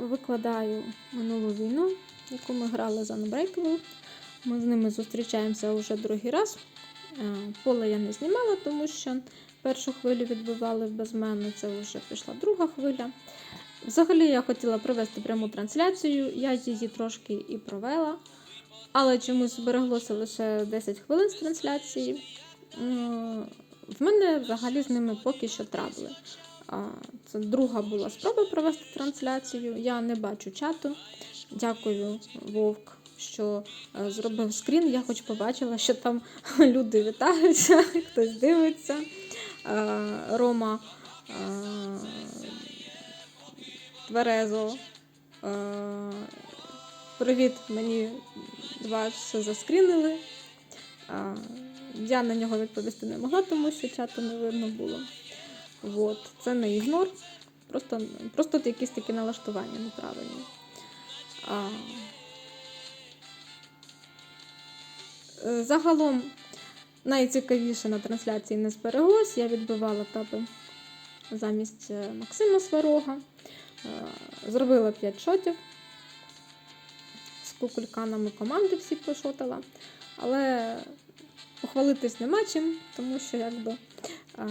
викладаю минулу війну, яку ми грали за Unbreakable. Ми з ними зустрічаємося вже другий раз. Е, Поле я не знімала, тому що першу хвилю відбивали без мене, це вже пішла друга хвиля. Взагалі я хотіла провести пряму трансляцію, я її трошки і провела, але чомусь збереглося лише 10 хвилин з трансляції. В мене взагалі з ними поки що трабли. Це друга була спроба провести трансляцію. Я не бачу чату. Дякую, Вовк, що е, зробив скрін. Я хоч побачила, що там люди вітаються, хтось дивиться. Е, Рома е, Тверезо. Привіт, мені два все заскрінили. Я на нього відповісти не могла, тому що чату не видно було. От. Це не ігнор. Просто, просто якісь такі налаштування неправильні. А... Е, Загалом найцікавіше на трансляції не збереглось. Я відбивала тапи замість е, Максима Сварога. Е, Зробила 5 шотів. З кукульканами команди всі пошотала. Але похвалитись нема чим, тому що якби. А,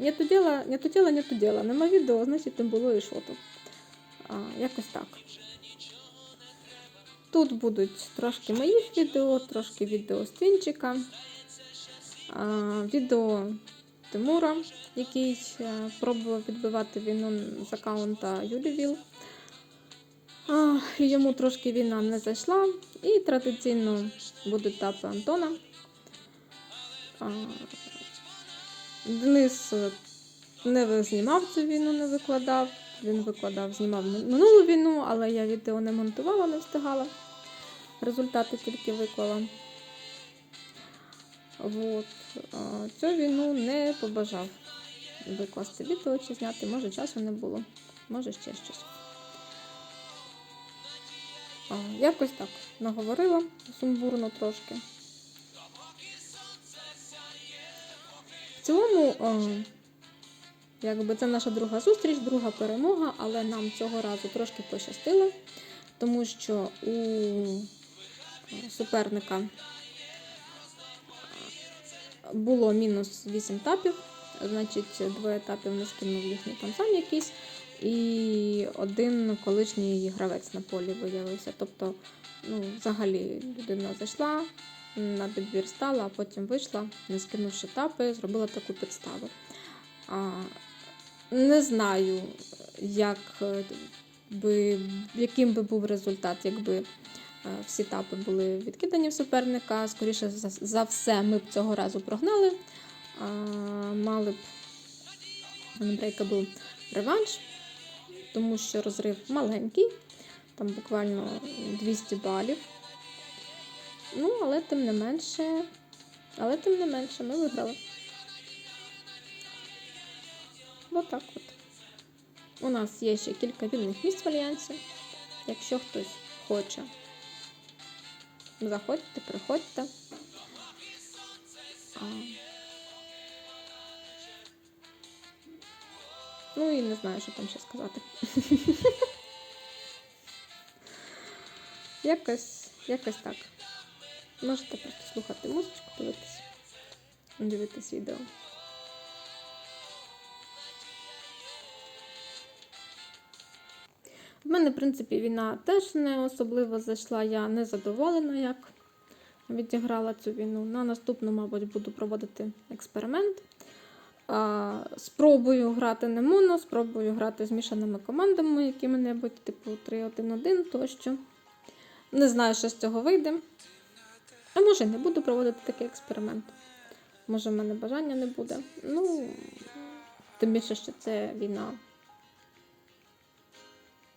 Нету діла, нету діла, нету діла. Нема відео, значить не було і шоту. А, Якось так. Тут будуть трошки моїх відео, трошки відео з Твінчика, відео Тимура, який е, пробував відбивати війну з аккаунта Юлівіл. Йому трошки війна не зайшла. І традиційно будуть тапи Антона. Денис е, не знімав цю війну, не викладав. Він викладав, знімав минулу війну, але я відео не монтувала, не встигала. Результати тільки виклала. От. Цю війну не побажав викласти відео чи зняти. Може, часу не було, може ще щось. Якось так наговорила сумбурно трошки. Цілому, е, якби це наша друга зустріч, друга перемога, але нам цього разу трошки пощастило, тому що у суперника було мінус 8 тапів, значить, двоє етапів не скинув їхній там сам якийсь, і один колишній гравець на полі виявився. Тобто, ну, взагалі людина зайшла, на підбір стала, а потім вийшла, не скинувши тапи, зробила таку підставу. А, не знаю, як е, би, яким би був результат, якби е, всі тапи були відкидані в суперника. Скоріше за, все, ми б цього разу прогнали. А, мали б Unbreakable реванш, тому що розрив маленький, там буквально 200 балів. Ну, але тим не менше, але тим не менше, ми виграли. Отак от. У нас є ще кілька вільних місць в альянсі. Якщо хтось хоче, заходьте, приходьте. А... Ну і не знаю, що там ще сказати. якось, якось так. Можете просто слухати музичку, дивитись, дивитись відео. В мене, в принципі, війна теж не особливо зайшла. Я не задоволена, як відіграла цю війну. На наступну, мабуть, буду проводити експеримент. Спробую грати не моно, спробую грати змішаними командами, якими-небудь, типу 3-1-1 тощо. Не знаю, що з цього вийде. А може, не буду проводити такий експеримент. Може, в мене бажання не буде. Ну, тим більше, що це війна.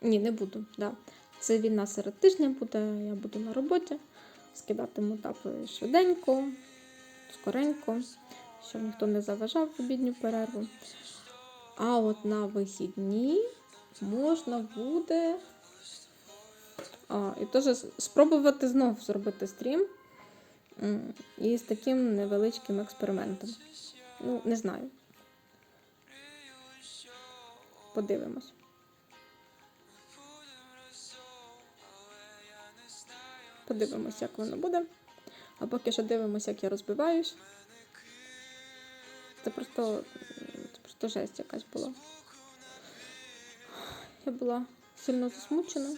Ні, не буду. Да. Це війна серед тижня буде, я буду на роботі. Скидатиму тапи швиденько, скоренько, щоб ніхто не заважав обідню перерву. А от на вихідні можна буде. А, і теж спробувати знов зробити стрім. І з таким невеличким експериментом. Ну, не знаю. Подивимось. Подивимось, як воно буде. А поки що дивимося, як я розбиваюсь. Це просто це просто жесть якась була. Я була сильно засмучена.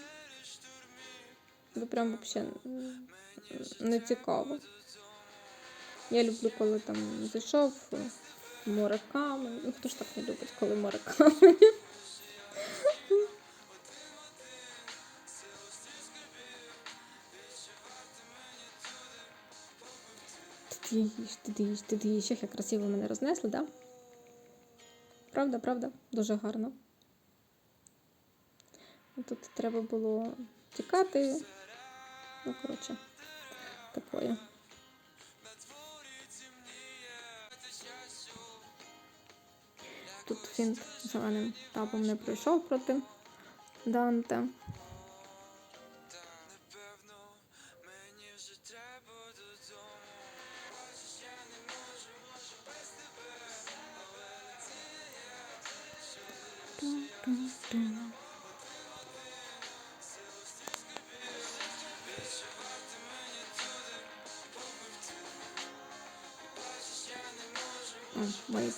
Ви прям взагалі не цікаво. Я люблю, коли там зайшов море камень. Ну хто ж так не любить, коли море камень. Ти їж, ти їж, ти їж. Як красиво мене рознесли, да? Правда, правда, дуже гарно. Тут треба було тікати. Ну, коротше, такое. Тут він зеленим табом не пройшов проти Данте.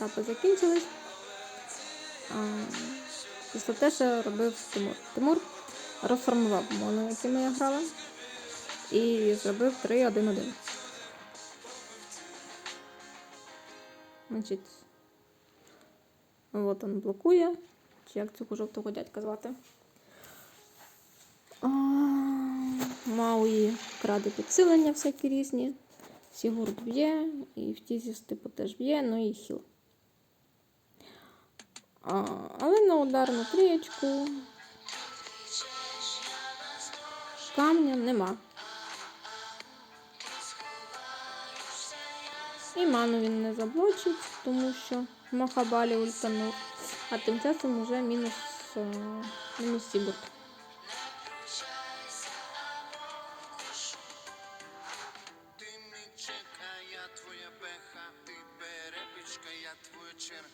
Етапи закінчились. Після те, що робив Тимур. Тимур розформував моно, якими я грала, і зробив 3-1-1. Значить, от він блокує. Чи як цього жовтого дядька звати? А, Мауї краде підсилення всякі різні. Сігурд б'є, і в тізіс типу теж б'є, ну і хіл. Але на ударну трієчку камня нема. І ману він не заблочить, тому що Махабалі ультанув. А тим часом вже мінус, е, мінус Сігурд.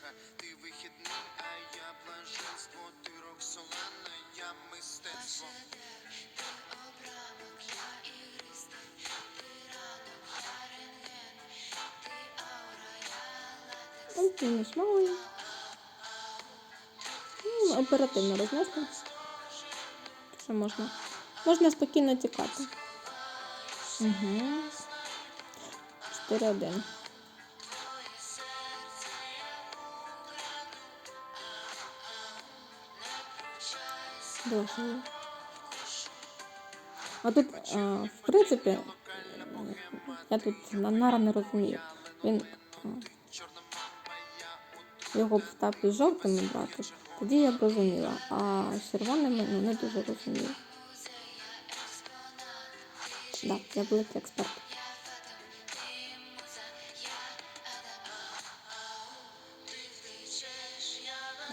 Твоя ти вихідний, а я блаженство, ти Роксолана, я мистецтво. Мінус Мауї. Ну, оперативно рознесли. Що можна? Можна спокійно тікати. Угу. 4-1. Довго. А тут, а, в принципі, я тут на- Нара не розумію. Він його б в тапі з жовтими брати, тоді я б розуміла, а з червоними ну, не дуже розумію. Так, я великий експерт.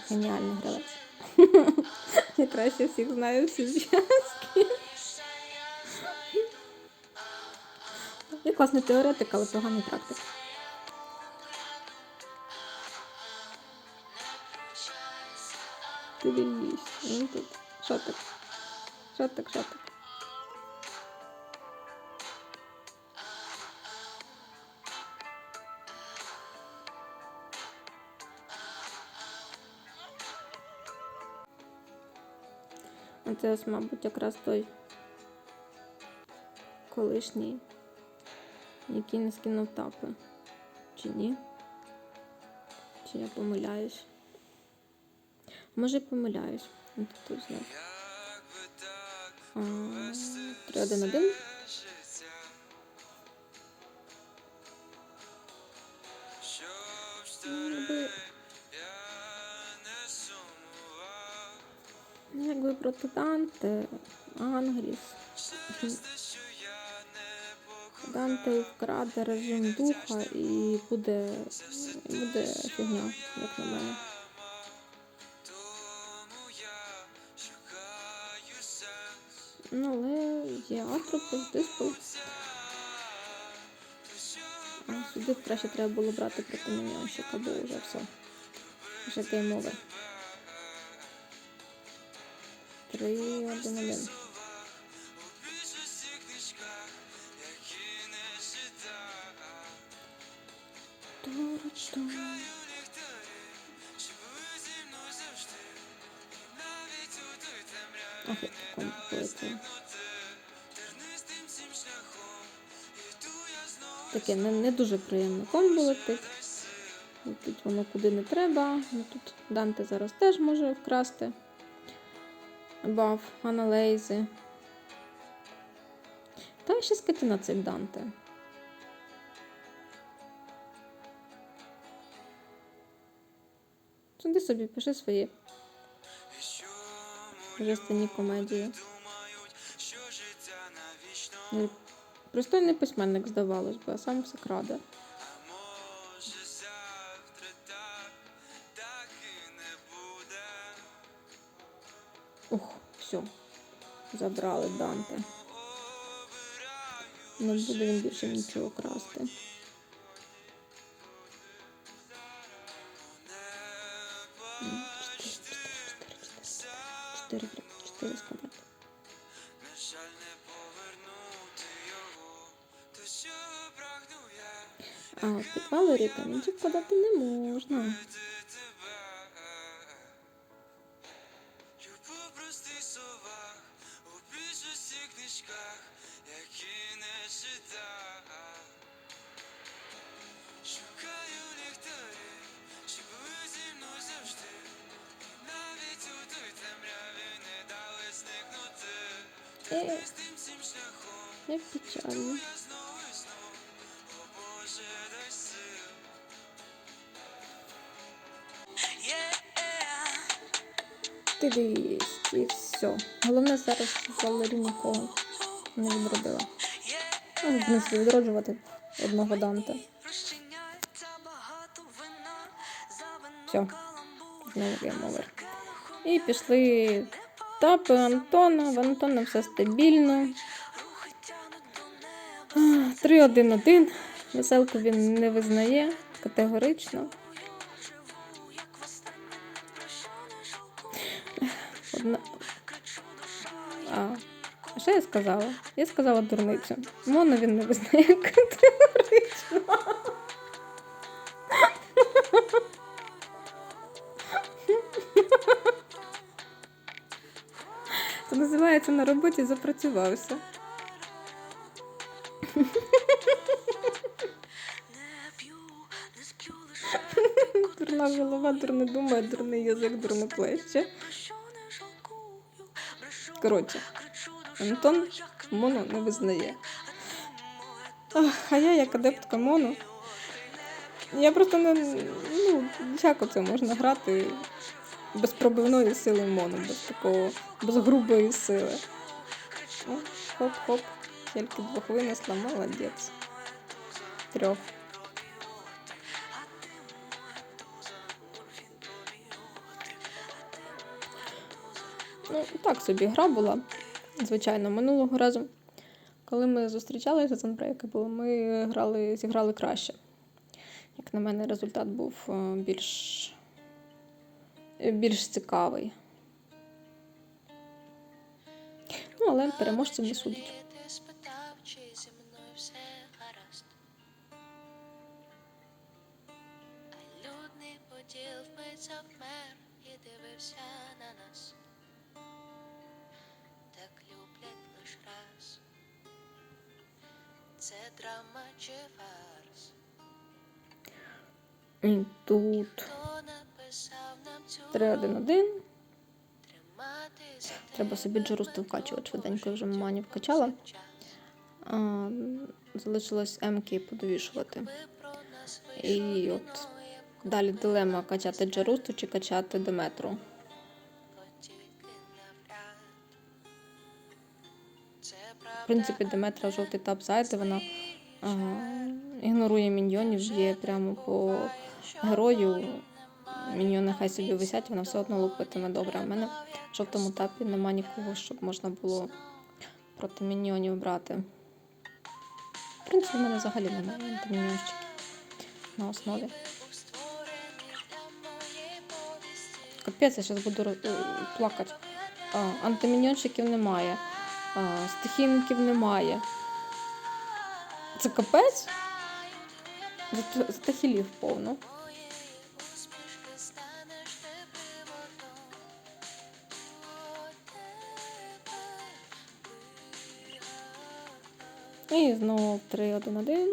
Геніальний гравець. Я краще всіх знаю всі зв'язки. Я класний теоретик, але поганий практик. Ти вільніш. ну тут. Що так? Що Оце ось, мабуть, якраз той колишній, який не скинув тапи. Чи ні? Чи я помиляюсь? Може, помиляюсь. Ну, тут. А, 3-1-1. Данте, Ангріс. Данте вкраде режим духа і буде, буде фігня, як на мене. Ну, але є Атропос, Диспел. А сюди краще треба було брати проти міньонщика, бо вже все. Вже гейм овер. Три, один, один. Окей, комплектує. Таке не, не дуже приємно комбо летить. Тут воно куди не треба. Ну, тут Данте зараз теж може вкрасти. Баф, аналейзи. Та ще скати на цей Данте. Сюди собі пиши свої жестяні комедії. Ну, Пристойний письменник, здавалось би, а сам все краде. Все. Забрали Данте. Не буде він більше нічого красти. Чотири, чотири. А підвали рекомендів подати не можна. Ти дивись, і все. Головне зараз Валері нікого не відродила. Ну, в принципі, відроджувати одного Данте. Все, знову гейм-овер. І пішли тапи Антона. В Антона все стабільно. 3-1-1. Веселку він не визнає категорично. Сказала? Я сказала дурницю. Моно він не визнає категорично. Це називається на роботі запрацювався. Дурна голова, дурне думає, дурний язик, дурне плеще. Коротше, Антон моно не визнає. А я як адептка моно. Я просто не. Ну, як оце можна грати без пробивної сили моно, без такого, без грубої сили. Хоп-хоп. Тільки двох винесла, молодець. Трьох. Ну, так собі гра була. Звичайно, минулого разу, коли ми зустрічалися з Unbreakable, ми грали, зіграли краще. Як на мене, результат був е, більш, більш цікавий. Ну, але переможців не судять. 3-1-1. Треба собі джерусту вкачувати швиденько, вже мані вкачала. А, залишилось М-ки подовішувати. І от далі дилема качати джерусту чи качати Деметру. В принципі, Деметра жовтий тап зайде, вона а, ігнорує міньйонів, б'є прямо по герою. Міньйони хай собі висять, вона все одно лупитиме добре. В мене в жовтому тапі нема нікого, щоб можна було проти міньйонів брати. В принципі, в мене взагалі немає антиміньйонщиків на основі. Капець, я зараз буду е, плакати. А, антиміньйонщиків немає. А, стихійників немає. Це капець? Зато, зато хілів повно. І знову 3-1-1.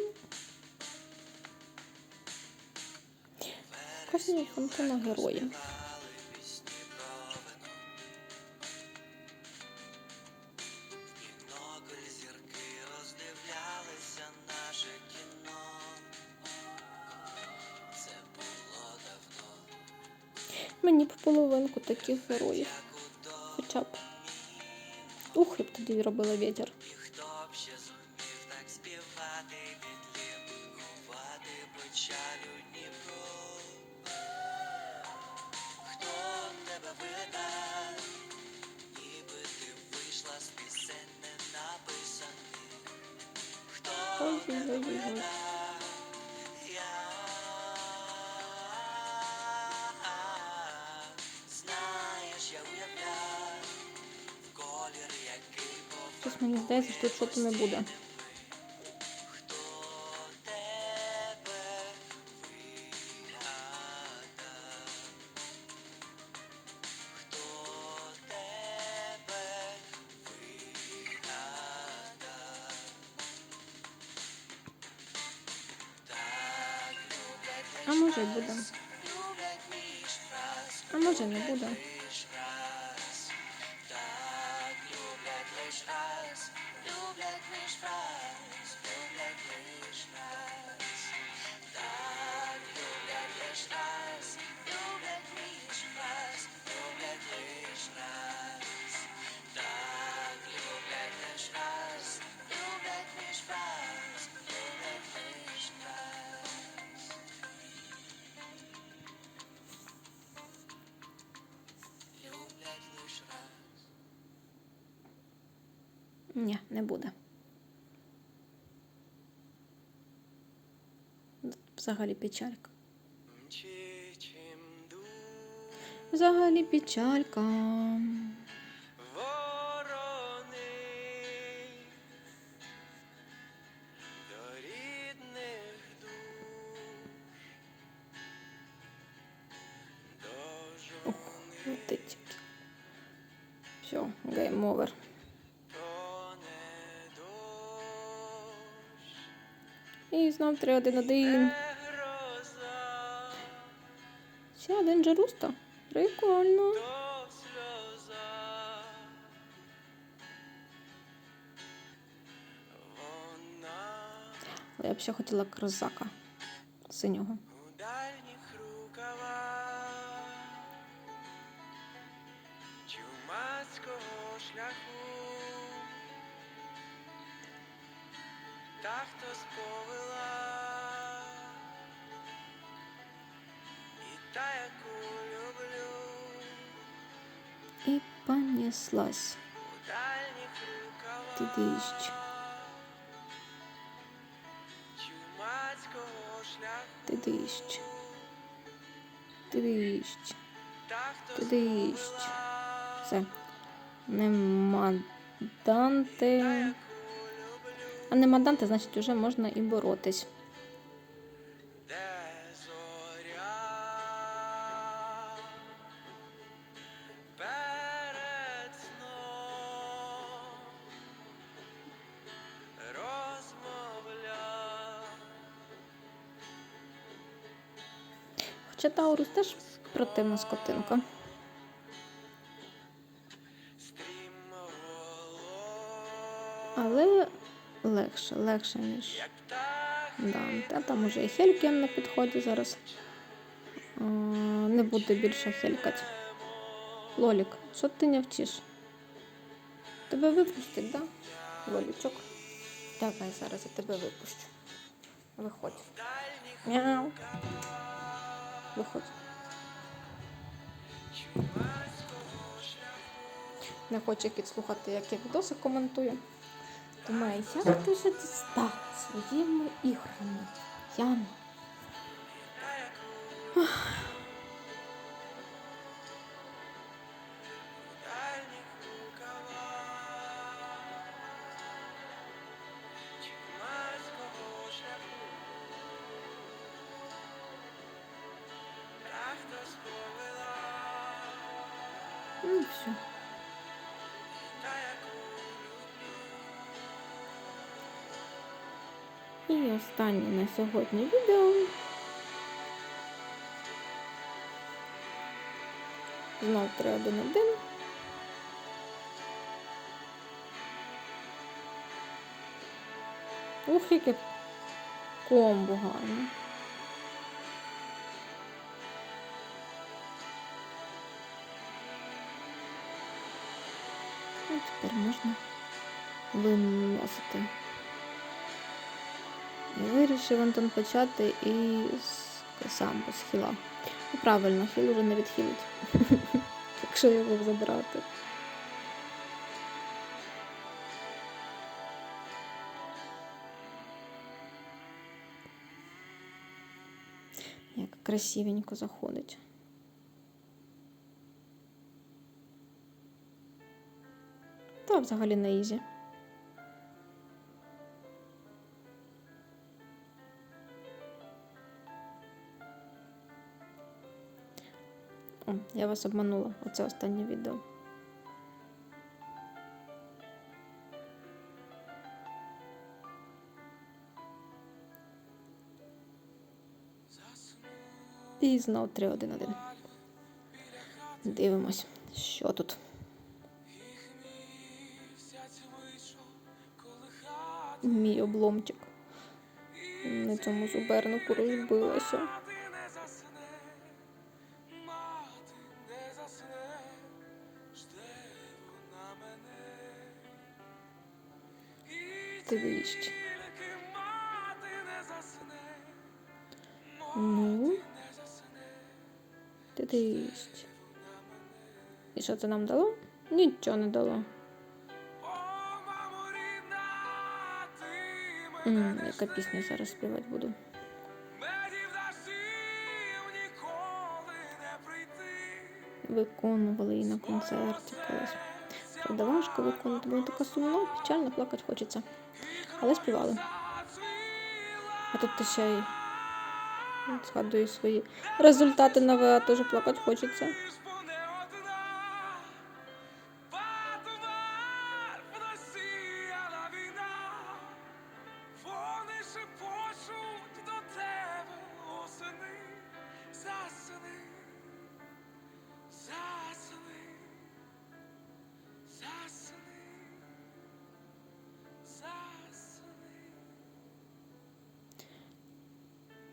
Кожного фонтана героя. Бінокль зірки роздивлялися наше кіно. Це було давно, Мені б половинку таких героїв. Хоча б. Ух, я б тоді робила вітер. Ой-ой-ой. Щось мені здається, що тут щось не буде. Може буде. А може не буде. Ні, не буде. Взагалі печалька. Взагалі печалька. Знов 3-1-1. Ще один Джеруста. Прикольно. я б ще хотіла крозака синього. чумацького шляху та хто сповела Ти дищ. Ти дищ. та хто Ти дищ. сповела Все. Нема Данте. А нема Данте, значить вже можна і боротись. Таурус теж противна скотинка. Але легше, легше, ніж як птах Данте. А там уже і Хелькен на підході зараз. Не буде більше хелькать. Лолік, що ти не вчиш? Тебе випустять, да? Лолічок. Давай зараз я тебе випущу. Виходь. Мяу. Виходь. Не хоче кіт слухати, як я відоси коментую. Думаю, як ти же дістав своїми іграми? Яна. Все. І останнє на сьогодні відео. Знов 3-1-1. Ух, яке комбо гарне. Тепер можна виносити. І вирішив Антон почати із сам з хіла. Ну, правильно, хіл уже не відхилить, якщо його забрати. Як красивенько заходить. Взагалі на ізі. О, я вас обманула. Оце останнє відео. І знов 3-1-1. Дивимось, що тут. Мій обломчик. На цьому супернику розбилася. засне, Ну, дивись. І що це нам дало? Нічого не дало. Яка пісня зараз співати буду. Виконували її на концерті колись. Правда, важко виконувати, бо така сумна, печально плакати хочеться. Але співали. А тут ти ще й згадую свої результати на ВА, теж плакати хочеться.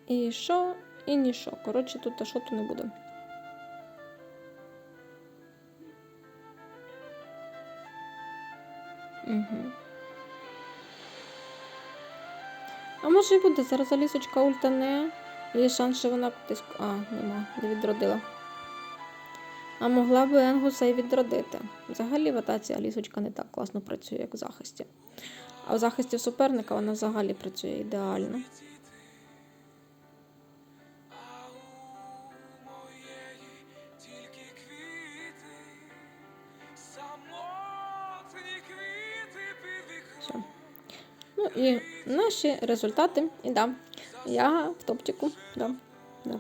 І що, і ніщо. Коротше, тут що то не буде. Угу. А може і буде, зараз Алісочка ультане. Є шанс, що вона кудись. А, нема, не відродила. А могла би Енгуса і відродити. Взагалі в атаці Алісочка не так класно працює, як в захисті. А в захисті суперника вона взагалі працює ідеально. Наші результати. І да, я в топчику. Да, да.